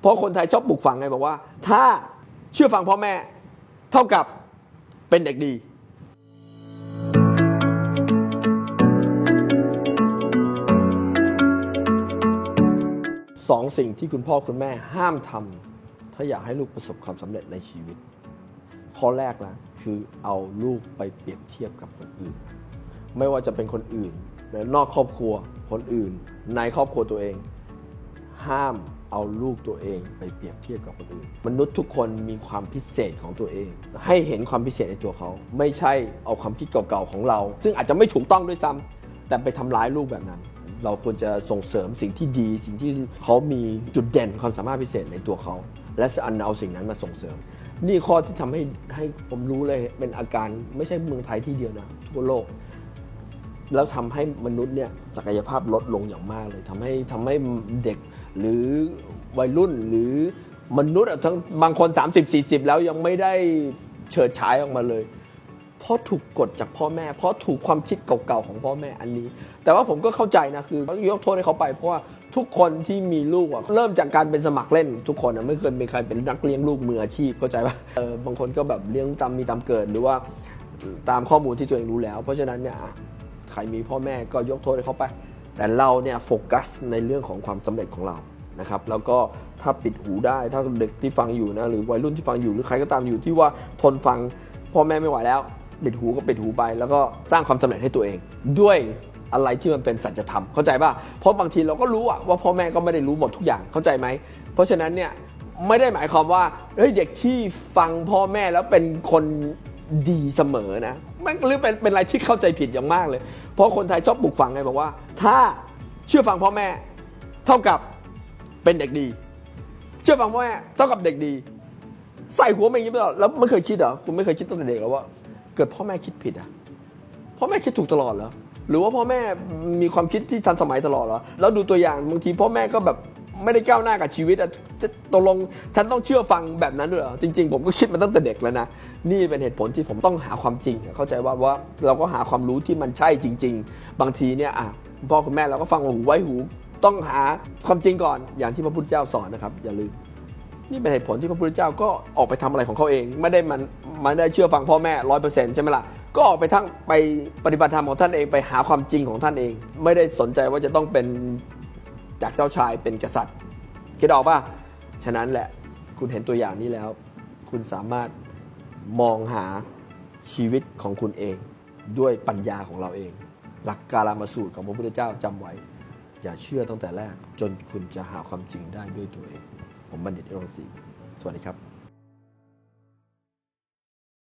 เพราะคนไทยชอบปลูกฝังไงบอกว่า ถ้าเชื่อฟังพ่อแม่เท่ากับเป็นเด็กดีสองสิ่งที่คุณพ่อคุณแม่ห้ามทำถ้าอยากให้ลูกประสบความสำเร็จในชีวิต ข้อแรกนะคือเอาลูกไปเปรียบเทียบกับคนอื่น ไม่ว่าจะเป็นคนอื่นในนอกครอบครัวคนอื่น ในครอบครัวตัวเอง ห้าม เอาลูกตัวเองไปเปรียบเทียบกับคนอื่น มนุษย์ทุกคนมีความพิเศษของตัวเอง ให้เห็นความพิเศษในตัวเขา ไม่ใช่เอาความคิดเก่าๆของเรา ซึ่งอาจจะไม่ถูกต้องด้วยซ้ำแต่ไปทำร้ายลูกแบบนั้น เราควรจะส่งเสริมสิ่งที่ดี สิ่งที่เขามีจุดเด่นความสามารถพิเศษในตัวเขา และอันเอาสิ่งนั้นมาส่งเสริม นี่ข้อที่ทำให้ให้ผมรู้เลยเป็นอาการไม่ใช่เมืองไทยที่เดียวนะทั่วโลก แล้วทำให้มนุษย์เนี่ยศักยภาพลดลงอย่างมากเลยทำให้ทำให้เด็กหรือวัยรุ่นหรือมนุษย์ทั้งบางคน 30 40 แล้วยังไม่ได้เฉิดฉายออกมาเลยเพราะถูกกดจากพ่อแม่ เพราะถูกความคิดเก่าๆของพ่อแม่อันนี้ แต่ว่าผมก็เข้าใจนะคือต้องยกโทษให้เขาไปเพราะว่าทุกคนที่มีลูกอะเริ่มจากการเป็นสมัครเล่น ทุกคนอะไม่เคยมีใครเป็นนักเลี้ยงลูกมืออาชีพเข้าใจปะเออบางคนก็แบบเลี้ยงตามมีตามเกิดหรือว่าตามข้อมูลที่ตัวเองรู้แล้ว เพราะฉะนั้นเนี่ย ใครมีพ่อแม่ก็ยกโทษให้เขาไป แต่เราเนี่ยโฟกัสในเรื่องของความสำเร็จของเรานะครับแล้วก็ถ้าปิดหูได้ถ้าเด็กที่ฟังอยู่นะหรือวัยรุ่นที่ฟังอยู่หรือใครก็ตามอยู่ที่ว่าทนฟังพ่อแม่ไม่ไหวแล้วปิดหูก็ปิดหูไป แล้วก็สร้างความสำเร็จให้ตัวเอง ด้วยอะไรที่มันเป็นสัจธรรมเข้าใจป่ะเพราะบางทีเราก็รู้อะว่าพ่อแม่ก็ไม่ได้รู้หมดทุกอย่างเข้าใจไหมเพราะฉะนั้นเนี่ยไม่ได้หมายความว่าเฮ้ยเด็กที่ฟังพ่อแม่แล้วเป็นคน ดีเสมอนะมันหรือเป็นเป็นอะไรที่เข้าใจผิดอย่างมากเลย เพราะคนไทยชอบปลูกฝังไงบอกว่า ถ้าเชื่อฟังพ่อแม่ เท่ากับเป็นเด็กดี เชื่อฟังพ่อแม่เท่ากับเด็กดี ใส่หัวมาอย่างนี้ไปตลอดแล้วไม่เคยคิดเหรอคุณไม่เคยคิดตั้งแต่เด็กหรอว่า เกิดพ่อแม่คิดผิดอะพ่อแม่คิดถูกตลอดเหรอหรือว่าพ่อแม่มีความคิดที่ทันสมัยตลอดเหรอแล้วดูตัวอย่างบางทีพ่อแม่ก็แบบ ไม่ได้ก้าวหน้ากับชีวิตอะจะตกลงฉันต้องเชื่อฟังแบบนั้นด้วยเหรอจริง ๆ ผมก็คิดมาตั้งแต่เด็กแล้วนะ นี่เป็นเหตุผลที่ผมต้องหาความจริง เข้าใจว่าว่าเราก็หาความรู้ที่มันใช่จริง ๆ บางทีเนี่ยอะพ่อคุณแม่เราก็ฟังหูไว้หู ต้องหาความจริงก่อนอย่างที่พระพุทธเจ้าสอนนะครับ อย่าลืมนี่เป็นเหตุผลที่พระพุทธเจ้าก็ออกไปทำอะไรของเขาเอง ไม่ได้มันมันได้เชื่อฟังพ่อแม่ร้อยเปอร์เซ็นต์ใช่ไหมล่ะก็ออกไปทั้งไปปฏิบัติธรรมของท่านเองไปหาความจริงของท่านเอง ไม่ได้สนใจว่าจะต้องเป็น จากเจ้าชายเป็นกษัตริย์คิดออกป่ะฉะนั้นแหละคุณเห็นตัวอย่างนี้แล้ว คุณสามารถมองหาชีวิตของคุณเอง ด้วยปัญญาของเราเอง หลักการามาสูตรของพระพุทธเจ้าจำไว้ อย่าเชื่อตั้งแต่แรก จนคุณจะหาความจริงได้ด้วยตัวเอง ผมบัณฑิตเอรงศรีสวัสดีครับ